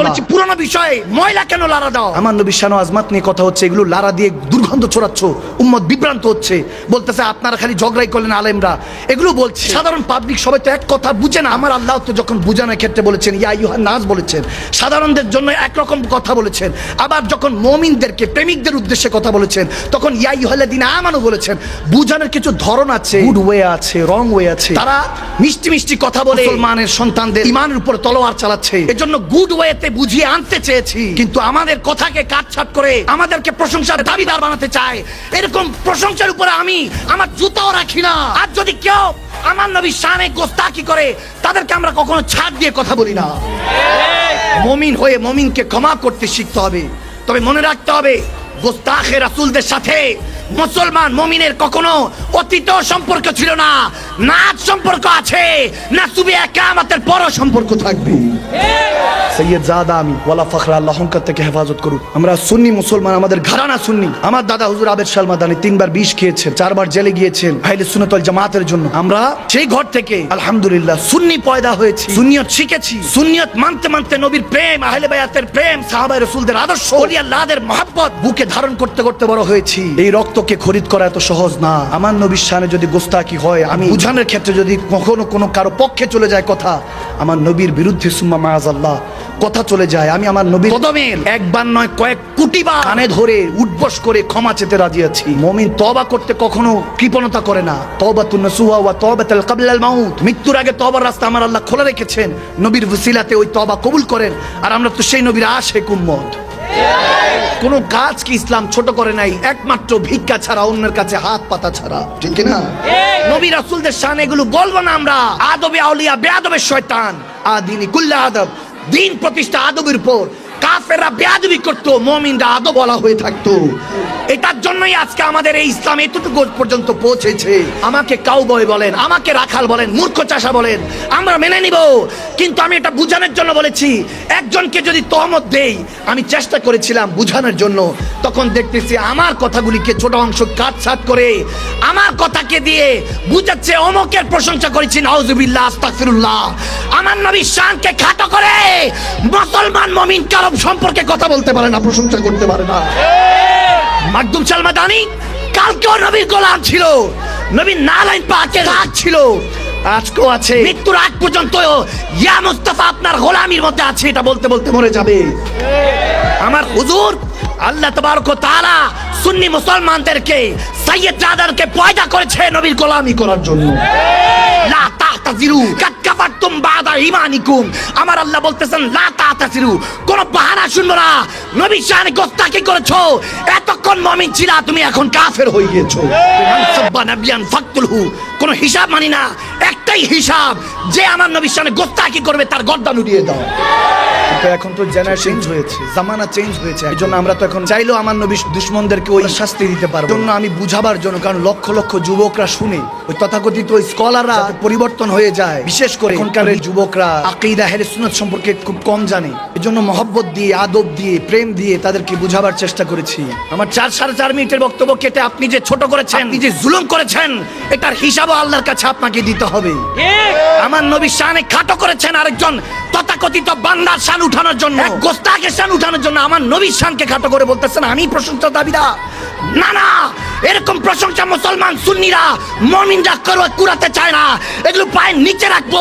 বলেছি পুরনো বিষয়ে ময়লা কেন লারা দাও? আমার নবী শানো আজমাত নিয়ে কথা হচ্ছে এগুলো লারা দিয়ে দুর্গন্ধ ছড়াচ্ছ। উম্মত বিভ্রান্ত হচ্ছে বলতেছে আপনারা খালি ঝগড়াই করলেন আলেমরা। এগুলো বলছে। সাধারণ পাবলিক সবাই তো এক কথা বুঝে না। আমার আল্লাহ তো যখন বুঝানোর ক্ষেত্রে বলেছেন ইয়া ইউহা নাজ বলেছেন সাধারণদের জন্য একরকম কথা বলেছেন। আবার যখন মমিনদেরকে প্রেমিকদের উদ্দেশ্যে কথা বলেছেন তখন ইয়া ইউহাল্লাদিন আমানও বলেছেন বুঝানোর কিছু ধরন আছে। গুড ওয়ে আছে রং ওয়ে আছে। তারা মিষ্টি মিষ্টি কথা বলে। মুসলমানের সন্তানদের ইমানের উপর তলোয়ার চালাচ্ছে। এজন্য গুড ওয়েতে বুঝিয়ে আনতে চেয়েছি। কিন্তু আমাদের কথাকে কাটছাট করে আমাদেরকে প্রশংসার দাবিদার বানাতে চায়। এরকম প্রশংসার উপরে আমি আমার জুতাও রাখি না। আর যদি কেউ আমার নবী শানে গোস্তাকি করে, তাদেরকে আমরা কখনো ছাড় দিয়ে কথা বলি না। মমিন হয়ে মমিনকে ক্ষমা করতে শিখতে হবে। তবে মনে রাখতে হবে, গোস্তাখে রাসুলদের সাথে মুসলমান মমিনের কখনো অতীত সম্পর্ক ছিল না নাচ সম্পর্ক আছে, না তুমি সুবে একামতের পরও সম্পর্ক থাকবে। সৈয়দ আমি ওয়ালা ফখরা আল্লাহ অহংকার থেকে হেফাজত করুক। আমরা সুন্নি মুসলমান, আমাদের ঘরানা সুন্নি। আমার দাদা হুজুর আবেদ সালমাদানি তিনবার বিষ খেয়েছেন, চারবার জেলে গিয়েছেন ভাইলে সুনতল জামাতের জন্য। আমরা সেই ঘর থেকে আলহামদুলিল্লাহ সুন্নি পয়দা হয়েছি, সুন্নিয়ত শিখেছি, সুন্নিয়ত মানতে মানতে নবীর প্রেম, আহলে বায়াতের প্রেম, সাহাবায়ে রাসূলদের আদর্শ ওলি আল্লাহদের মহব্বত বুকে ধারণ করতে করতে বড় হয়েছি। এই রক্তকে খরিদ করা এত সহজ না। আমার নবীর শানে যদি গোস্তাকি হয়, আমি বুঝানোর ক্ষেত্রে যদি কখনো কোনো কারও পক্ষে চলে যায় কথা, আমার নবীর বিরুদ্ধে সুম্মা মায়াজাল্লাহ কথা চলে যায় আমি আমার নবীর কদমের একবার নয় কয়েক কোটি বার কানে ধরে উঠবস করে ক্ষমা চেতে রাজি আছি। মমিন তবা করতে কখনো কৃপণতা করে না। তবা তু নসুহা ওয়া তবাতাল কাবলাল মাউত। মৃত্যুর আগে তবার রাস্তা আমার আল্লাহ খোলা রেখেছেন। নবীর ওসিলাতে ওই তবা কবুল করেন। আর আমরা তো সেই নবীর আশেক উম্মত। কোন কাজ কি ইসলাম ছোট করে নাই একমাত্র ভিক্ষা ছাড়া অন্যের কাছে হাত পাতা ছাড়া। ঠিক না? নবী রাসূলদের শান এগুলো বলব না আমরা। আদবে আউলিয়া বেয়াদবে শয়তান। আদিনি কুল্লা আদব। দিন প্রতিষ্ঠা আদবের উপর কাফেররা বেয়াদবি মমিনরা আদব বলা হয়ে এটার জন্যই আজকে আমাদের এই ইসলাম এতটুকু পর্যন্ত পৌঁছেছে। আমাকে বলেন, আমাকে রাখাল বলেন, মূর্খ চাষা বলেন, আমরা মেনে নিব। কিন্তু আমি এটা বুঝানোর জন্য বলেছি, একজনকে যদি তহমত দেই, আমি চেষ্টা করেছিলাম বুঝানোর জন্য। তখন দেখতেছি আমার কথাগুলিকে ছোট অংশ কাটছাট করে আমার কথাকে দিয়ে বুঝাচ্ছে, অমকের প্রশংসা করেছি, নাউজুবিল্লাহ, আস্তাগফিরুল্লাহ। আমার নবী শানকে খাটো করে মুসলমান মমিন কারব সম্পর্কে কথা বলতে পারে না, প্রশংসা করতে পারে না। মাকদুম সালমা দানি, কালকেও নবীর গোলাম ছিল। নবীর নালাইন পাকে রাগ ছিল। আজকেও আছে। মৃত্যুর আগ পর্যন্ত ইয়া মুস্তাফা আপনার গোলামির মধ্যে আছে, এটা বলতে বলতে মরে যাবে। আমার হুজুর, আল্লাহ তবারক তাআলা সুন্নি মুসলমানদেরকে সাইয়্যিদ জাদারকে পয়দা করেছে নবীর গোলামি করার জন্য। লা তাহতাজিরু ঈমানিকুম আমার আল্লাহ বলতেছেন কোন পাহারা শুনব না। নবী শান গোস্তা কি করেছ? এতক্ষণ মমিন ছিলা, তুমি এখন কাফের হয়ে গিয়েছো। কোন হিসাব মানি না। একটাই হিসাব, যে আমার নবী গোস্তা কি করবে, তার গর্দান উড়িয়ে দাও। কিন্তু এখন তো জেনারেশন চেঞ্জ হয়েছে জামানা চেঞ্জ হয়েছে এই জন্য আমরা তো এখন চাইলেও আমার নবী দুশ্মনদেরকে ওই শাস্তি দিতে পারব জন্য আমি বুঝাবার জন্য কারণ লক্ষ লক্ষ যুবকরা শুনে ওই তথাকথিত ওই স্কলাররা পরিবর্তন হয়ে যায়। বিশেষ করে এখনকার যুবকরা আকিদা হেরে সুন্নত সম্পর্কে খুব কম জানে। এই জন্য মহব্বত দিয়ে আদব দিয়ে প্রেম দিয়ে তাদেরকে বুঝাবার চেষ্টা করেছি। আমার চার সাড়ে চার মিনিটের বক্তব্য কেটে আপনি যে ছোট করেছেন আপনি যে জুলুম করেছেন এটার হিসাবও আল্লাহর কাছে আপনাকে দিতে হবে। আমার নবী শানে খাটো করেছেন আরেকজন তথাকথিত বান্দার শান উঠানোর জন্য। গোস্তাকে শান উঠানোর জন্য আমার নবীর শানকে খাটো করে বলতেছেন আমি প্রশংসা দাবিদা। না না এরকম প্রশংসা মুসলমান সুন্নিরা মমিনরা করো কুড়াতে চায় না। এগুলো পায়ের নিচে রাখব।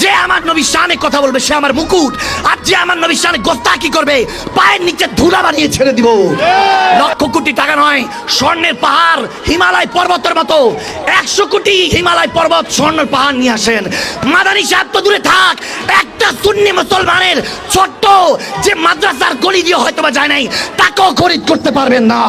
যে আমার নবীর শানে কথা বলবে সে আমার মুকুট। আর যে আমার নবীর শানে গোস্তাকি করবে পায়ের নিচে ধুলা বানিয়ে ছেড়ে দিব। লক্ষ কোটি টাকা নয় স্বর্ণের পাহাড় হিমালয় পর্বতের মতো। একশো কোটি হিমালয় পর্বত স্বর্ণের পাহাড় নিয়ে আসেন। মাদানী সাহেব তো দূরে থাক একটা সুন্নি মুসলমানের ছোট্ট যে মাদ্রাসার গলি দিয়ে হয়তো বা যায় নাই তাকেও খরিদ করতে পারবেন না।